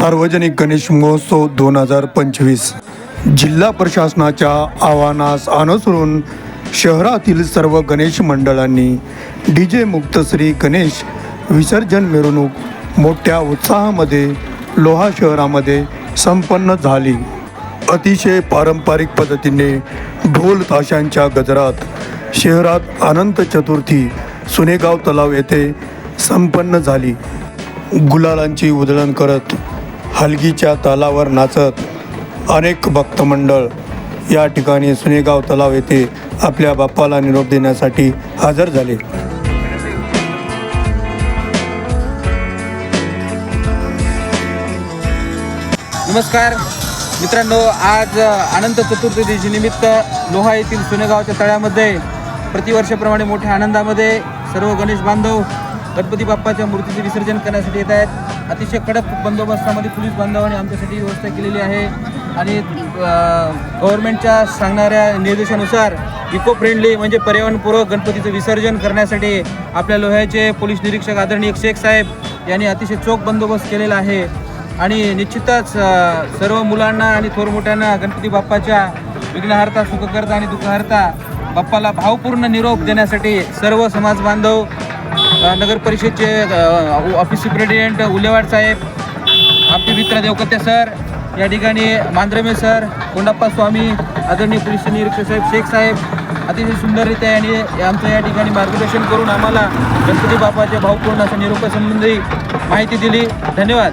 सार्वजनिक गणेश महोत्सव दोन हजार पंचवीस. जिल्हा प्रशासनाच्या आव्हानास अनुसरून शहरातील सर्व गणेश मंडळांनी डी जे मुक्त श्री गणेश विसर्जन मिरवणूक मोठ्या उत्साहामध्ये लोहा शहरामध्ये संपन्न झाली. अतिशय पारंपरिक पद्धतीने ढोल ताशांच्या गजरात शहरात अनंत चतुर्थी सुनेगाव तलाव येथे संपन्न झाली. गुलालांची उधळण करत हलगीच्या तालावर नाचत अनेक भक्तमंडळ या ठिकाणी सुनेगाव तलाव येथे आपल्या बाप्पाला निरोप देण्यासाठी हजर झाले. नमस्कार. मित्रांनो आज अ, अनंत चतुर्दशी निमित्त लोहा येथील सुनेगावच्या तळ्यामध्ये प्रतिवर्षाप्रमाणे मोठ्या आनंदामध्ये सर्व गणेश बांधव गणपती बाप्पाच्या मूर्तीचे विसर्जन करण्यासाठी येत आहेत. अतिशय कडक बंदोबस्तामध्ये पोलीस बांधवांनी आमच्यासाठी व्यवस्था केलेली आहे. आणि गव्हर्नमेंटच्या सांगणाऱ्या निर्देशानुसार इको फ्रेंडली म्हणजे पर्यावरणपूर्वक गणपतीचं विसर्जन करण्यासाठी आपल्या लोह्याचे पोलीस निरीक्षक आदरणीय शेख साहेब यांनी अतिशय चोख बंदोबस्त केलेला आहे. आणि निश्चितच सर्व मुलांना आणि थोर मोठ्यांना गणपती बाप्पाच्या विघ्नहर्ता सुखकर्ता आणि दुःखहर्ता बाप्पाला भावपूर्ण निरोप देण्यासाठी सर्व समाज बांधव नगर परिषदचे ऑफिस सुप्रिटेंडेंट उलेवाड साहेब आपले मित्र देवकते सर या ठिकाणी मांद्रमे सर कोंडाप्पा स्वामी आदरणीय पोलीस निरीक्षक साहेब शेख साहेब अतिशय सुंदररित्या यांनी आमचं या ठिकाणी मार्गदर्शन करून आम्हाला गणपती बापाच्या भावपूर्ण अशा निरोपासंबंधी माहिती दिली. धन्यवाद.